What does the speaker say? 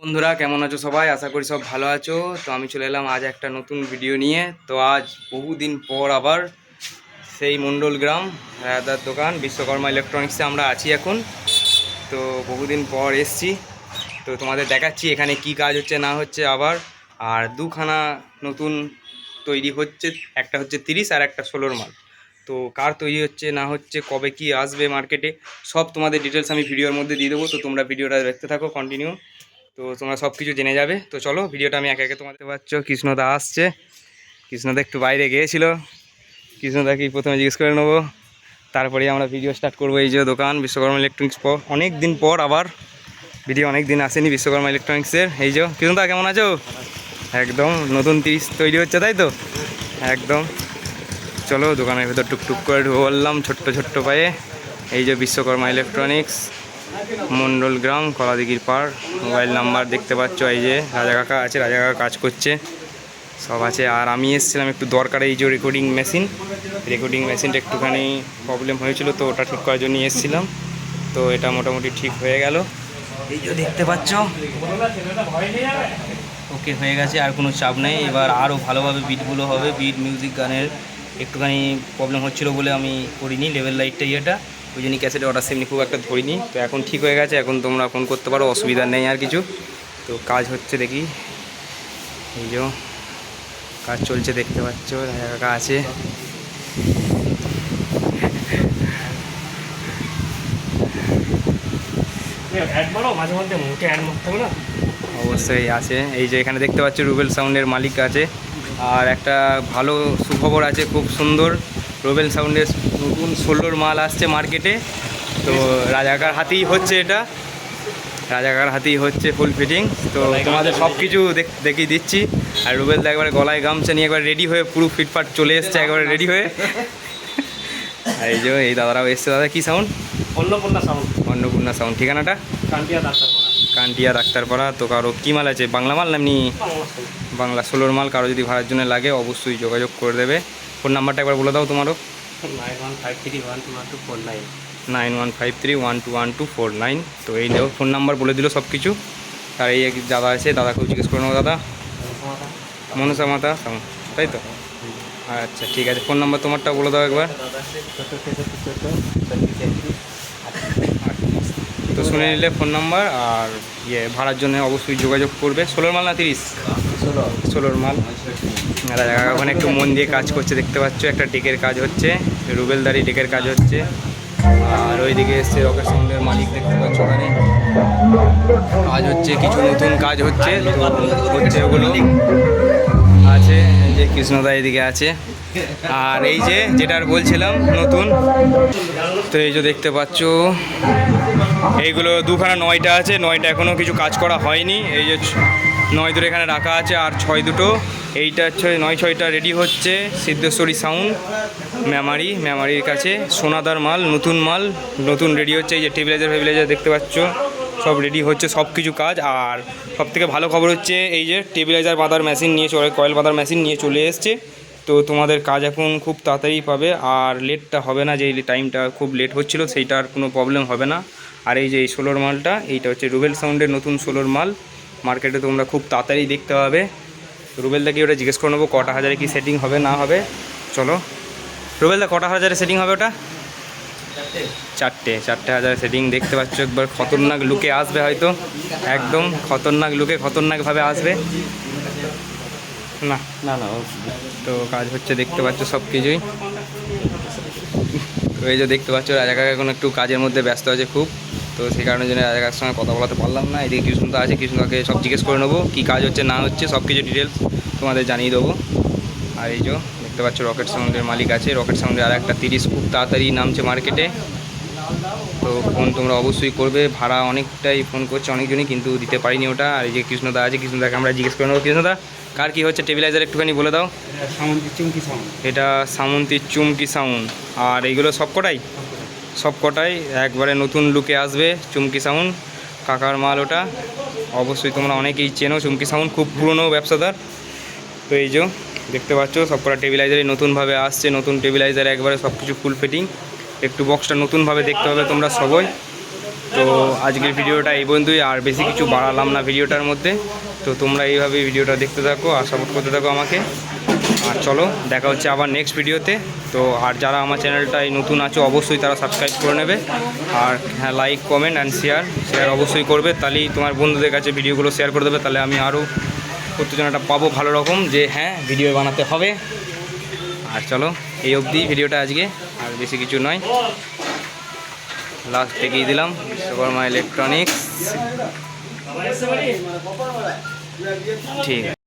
বন্ধুরা, কেমন আছো সবাই? আশা করি সব ভালো আছো। তো আমি চলে এলাম আজ একটা নতুন ভিডিও নিয়ে। তো আজ বহুদিন পর আবার সেই মণ্ডল গ্রাম, রায়দার দোকান, বিশ্বকর্মা ইলেকট্রনিক্সে আমরা আছি এখন। তো বহুদিন পর এসছি। তো তোমাদের দেখাচ্ছি এখানে কি কাজ হচ্ছে, না হচ্ছে আবার। আর দুখানা নতুন তৈরি হচ্ছে, একটা হচ্ছে তিরিশ আর একটা ষোলোর মাল। তো কার তৈরি হচ্ছে, না হচ্ছে, কবে কি আসবে মার্কেটে সব তোমাদের ডিটেলস আমি ভিডিওর মধ্যে দিয়ে দেবো। তো তোমরা ভিডিওটা দেখতে থাকো কন্টিনিউ তো তোমরা সব কিছু জেনে যাবে। তো চলো, ভিডিওটা আমি একে একে তোমাদের পাচ্ছ। কৃষ্ণদা আসছে। কৃষ্ণদা একটু বাইরে গিয়েছিল। কৃষ্ণদাকে প্রথমে জিজ্ঞেস করে নেব? তারপরে আমরা ভিডিও স্টার্ট করব এই যে দোকান, বিশ্বকর্মা ইলেকট্রনিক্স পর। অনেক দিন পর আবার ভিডিও অনেক দিন আসেনি বিশ্বকর্মা ইলেকট্রনিক্সের এই যে কৃষ্ণদা কেমন আছো? একদম নতুন তিরিশ তৈরি হচ্ছে, তাই তো? একদম। চলো, দোকানের ভেতর টুকটুক করে বললাম ছোট্ট ছোট্ট পায়ে। এই যে বিশ্বকর্মা ইলেকট্রনিক্স মণ্ডল গ্রাম, কলাদিঘির পার মোবাইল নাম্বার দেখতে পাচ্ছ, এই যে রাজা কাকা আছে, রাজা কাকা কাজ করছে। সব আছে, আর আমি এসেছিলাম একটু দরকার, এই যে রেকর্ডিং মেশিন রেকর্ডিং মেশিনটা একটুখানি প্রবলেম হয়েছিল, তো ওটা ঠিক করার জন্য এসেছিলাম। তো এটা মোটামুটি ঠিক হয়ে গেল। এই যে দেখতে পাচ্ছ। ওকে হয়ে গেছে, আর কোনো চাপ নেই। এবার আরও ভালোভাবে বিটগুলো হবে। বিট মিউজিক গানের একটুখানি প্রবলেম হচ্ছিল বলে আমি করিনি লেভেল লাইটটা ইয়েটা। ওই জন্য ক্যাসেটে অর্ডার সেমনি খুব একটা ধরিনি। তো এখন ঠিক হয়ে গেছে এখন তোমরা ফোন করতে পারো অসুবিধা নেই আর কিছু। তো কাজ হচ্ছে দেখি। এই যে কাজ চলছে দেখতে পাচ্ছ কাকা আছে। অবশ্যই আছে। এই যে এখানে দেখতে পাচ্ছ রুবেল সাউন্ডের মালিক আছে। আর একটা ভালো সুখবর আছে খুব সুন্দর। রুবেল সাউন্ডের নতুন ষোলোর মাল আসছে মার্কেটে তো রাজাকার হাতেই হচ্ছে এটা। রাজাকার হাতেই হচ্ছে ফুল ফিটিং তো তোমাদের সব কিছু দেখিয়ে দিচ্ছি। আর রুবেল একবারে গলায় গামছা নিয়ে একবার রেডি হয়ে পুরো ফিটফাট চলে এসছে একবার রেডি হয়ে। আর এই যে এই দাদারাও এসছে। দাদা কী sound Annapurna sound Annapurna sound ঠিকানাটা? কান্টিয়া ডাক্তার কান্টিয়া ডাক্তারপাড়া। তো কারও কী মাল আছে? বাংলা মাল এমনি বাংলা ষোলোর মাল। কারও যদি ভাড়ার জন্য লাগে অবশ্যই যোগাযোগ করে দেবে। ফোন নাম্বারটা একবার বলে দাও তোমারও। Nine one five three one two one two four nine nine one five three one two one two four nine তো এই দেখো ফোন নাম্বার বলে দিল সব কিছু আর এই এক দাদা আছে দাদাকেও জিজ্ঞেস করে নেব দাদা। মনসা মাতা। তাই তো? আচ্ছা ঠিক আছে ফোন নাম্বার তোমারটা বলে দাও একবার। তো শুনে নিলে ফোন নাম্বার আর ইয়ে ভাড়ার জন্য অবশ্যই যোগাযোগ করবে। ষোলোর মাল না তিরিশ? ষোলোর মাল। আর ওখানে একটু মন দিয়ে কাজ করছে দেখতে পাচ্ছ একটা ডেকের কাজ হচ্ছে রুবেলদারি ডেকের কাজ হচ্ছে। আর ওইদিকে এসছে রকেট সাউন্ডের মালিক দেখতে পাচ্ছ ওখানে। কাজ হচ্ছে কিছু নতুন কাজ হচ্ছে হচ্ছে ওগুলো। আছে যে কৃষ্ণদা এদিকে আছে। আর এই যে যেটার বলছিলাম নতুন। তো এই যে দেখতে পাচ্ছ এইগুলো দুখানা নয়টা আছে, নয়টা এখনও কিছু কাজ করা হয়নি। এই যে নয় দুটো এখানে রাখা আছে আর ছয় দুটো। এইটা ছয় নয় ছয়টা রেডি হচ্ছে, সিদ্ধেশ্বরী সাউন্ড মেমারি মেমারির কাছে। সোনাদার মাল, নতুন মাল, নতুন রেডি হচ্ছে। এই যে টেবিলাইজার ফেবিলাইজার দেখতে পাচ্ছ, সব রেডি হচ্ছে সব কিছু কাজ। আর সব থেকে ভালো খবর হচ্ছে, এই যে টেবিলাইজার বাঁধার মেশিন নিয়ে চলে কয়েল বাঁধার মেশিন নিয়ে চলে এসছে। তো তোমাদের কাজ এখন খুব তাড়াতাড়ি পাবে, আর লেটটা হবে না যে টাইমটা খুব লেট হচ্ছিল, সেইটার কোনো প্রবলেম হবে না। আর এই যে এই সোলোর মালটা, এইটা হচ্ছে রুবেল সাউন্ডের নতুন সোলোর মাল। মার্কেটে তোমরা খুব তাড়াতাড়ি দেখতে পাবে। রুবেলদাকে ওটা জিজ্ঞেস করে নেব, কটা হাজারে কি সেটিং হবে, না হবে? চলো। রুবেলদা কটা হাজারে সেটিং হবে ওটা? চারটে। চারটে হাজার সেটিং দেখতে পাচ্ছ, একবার খতরনাক লুকে আসবে হয়তো। একদম খতরনাক লুকে খতরনাকভাবে আসবে। না। না না তো কাজ হচ্ছে দেখতে পাচ্ছ সব কিছুই। তো এই যে দেখতে পাচ্ছ রাজা কাকা এখন একটু কাজের মধ্যে ব্যস্ত আছে খুব। তো সেই কারণে জন্য রাজা কাকার সঙ্গে কথা বলাতে পারলাম না। এদিকে কৃষ্ণদা আছে কৃষ্ণদাকে সব জিজ্ঞেস করে নেব কী কাজ হচ্ছে না হচ্ছে সব কিছু ডিটেলস তোমাদের জানিয়ে দেবো। আর এই যে দেখতে পাচ্ছ রকেট সাউন্ডের মালিক আছে। রকেট সাউন্ডের আর একটা তিরিশ খুব তাড়াতাড়ি নামছে মার্কেটে তো ফোন তোমরা অবশ্যই করবে। ভাড়া অনেকটাই ফোন করছে অনেকজনই কিন্তু দিতে পারিনি ওটা। আর এই যে কৃষ্ণদা আছে কৃষ্ণদাকে আমরা জিজ্ঞেস করে নেব। কৃষ্ণদা কার কী হচ্ছে? টেবিলাইজার একটুখানি বলে দাও। চুমকি সাউন্ড। এটা সামন্তীর চুমকি সাউন্ড। আর এইগুলো সব কটাই? সব কটাই। একবারে নতুন লুকে আসবে চুমকি সাউন্ড। কাকার মাল ওটা। অবশ্যই তোমরা অনেকেই চেনো চুমকি সাউন্ড খুব পুরনো ব্যবসাদার। তো এই যে দেখতে পাচ্ছ সব কটা টেবিলাইজারই নতুনভাবে আসছে। নতুন টেবিলাইজার একবারে সব কিছু ফুল ফিটিং একটু বক্সটা নতুনভাবে দেখতে হবে তোমরা সবাই। তো আজকের ভিডিওটা এই পর্যন্তই, আর বেশি কিছু বাড়ালাম না ভিডিওটার মধ্যে। তো তোমরা এইভাবে ভিডিওটা দেখতে থাকো আর সাপোর্ট করতে থাকো আমাকে। আর চলো, দেখা হচ্ছে আবার নেক্সট ভিডিওতে। তো আর যারা আমার চ্যানেলটায় নতুন আছো, অবশ্যই তারা সাবস্ক্রাইব করে নেবে। আর হ্যাঁ like comment and share share অবশ্যই করবে। তাহলেই তোমার বন্ধুদের কাছে ভিডিওগুলো শেয়ার করে দেবে। তাহলে আমি আরও উত্তেজনাটা পাবো ভালো রকম যে হ্যাঁ ভিডিও বানাতে হবে। আর চলো। এই অবধি ভিডিওটা আজকে আর বেশি কিছু নয়। লাস্ট থেকেই দিলাম বিশ্বকর্মা ইলেকট্রনিক্স ঠিক